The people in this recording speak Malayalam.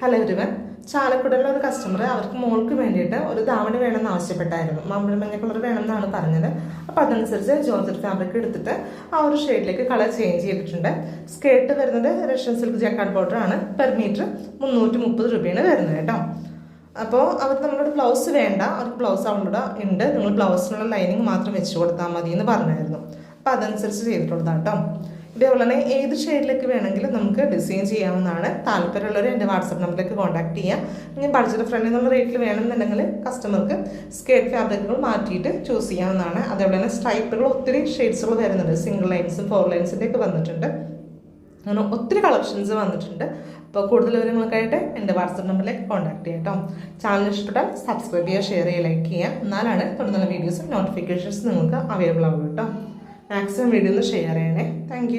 ഹലോ എവരിവൻ ചാലക്കുടയിലെ ഒരു കസ്റ്റമർ അവർക്ക് മോൾക്ക് വേണ്ടിയിട്ട് ഒരു ധാവണി വേണമെന്ന് ആവശ്യപ്പെട്ടായിരുന്നു. മാമ്പഴ മഞ്ഞ കളർ വേണമെന്നാണ് പറഞ്ഞത്. അപ്പോൾ അതനുസരിച്ച് ജോർജറ്റ് ഫാബ്രിക് എടുത്തിട്ട് ആ ഒരു ഷെയ്ഡിലേക്ക് കളർ ചേഞ്ച് ചെയ്തിട്ടുണ്ട്. സ്കേർട്ട് വരുന്നത് റഷ്യൻ സിൽക്ക് ജക്കാർഡ് ബോർഡർ ആണ്. പെർ മീറ്റർ മുന്നൂറ്റി മുപ്പത് രൂപയാണ് വരുന്നത് കേട്ടോ. അപ്പോൾ അവർ നമ്മളോട് ബ്ലൗസ് വേണ്ട. അവർക്ക് ബ്ലൗസ് അവളോട് ഉണ്ട്. നിങ്ങൾ ബ്ലൗസിനുള്ള ലൈനിങ് മാത്രം വെച്ച് കൊടുത്താൽ മതി എന്ന് പറഞ്ഞായിരുന്നു. അപ്പോൾ അതനുസരിച്ച് ചെയ്തിട്ടുള്ളതാണ് കേട്ടോ. ഇതേപോലെ തന്നെ ഏത് ഷെയ്ഡിലേക്ക് വേണമെങ്കിലും നമുക്ക് ഡിസൈൻ ചെയ്യാവുന്നതാണ്. താല്പര്യമുള്ളവർ എന്റെ വാട്സപ്പ് നമ്പറിലേക്ക് കോൺടാക്ട് ചെയ്യാം. ഇനി ബഡ്ജറ്റ് ഫ്രണ്ട്ലി എന്നുള്ള റേറ്റിൽ വേണമെന്നുണ്ടെങ്കിൽ കസ്റ്റമർക്ക് സ്കേർട്ട് ഫാബ്രിക്കുകൾ മാറ്റിയിട്ട് ചൂസ് ചെയ്യാവുന്നതാണ്. അതേപോലെ തന്നെ സ്ട്രൈപ്പുകൾ ഒത്തിരി ഷെയ്ഡ്സുകൾ വരുന്നുണ്ട്. സിംഗിൾ ലൈൻസും ഫോർ ലൈൻസിന്റെ ഒക്കെ വന്നിട്ടുണ്ട്. അങ്ങനെ ഒത്തിരി കളക്ഷൻസ് വന്നിട്ടുണ്ട്. അപ്പോൾ കൂടുതൽ വിവരങ്ങൾക്കായിട്ട് എന്റെ വാട്സപ്പ് നമ്പറിലേക്ക് കോൺടാക്ട് ചെയ്യാം കേട്ടോ ചാനൽ ഇഷ്ടപ്പെട്ടാൽ സബ്സ്ക്രൈബ് ചെയ്യുക ഷെയർ ചെയ്യുക ലൈക്ക് ചെയ്യുക. എന്നാലാണ് തുടർന്നുള്ള വീഡിയോസ് നോട്ടിഫിക്കേഷൻസ് നിങ്ങൾക്ക് അവൈലബിൾ ആവുള്ളൂ കേട്ടോ മാക്സിമം വീഡിയോ ഒന്ന് ഷെയർ ചെയ്യണേ. താങ്ക്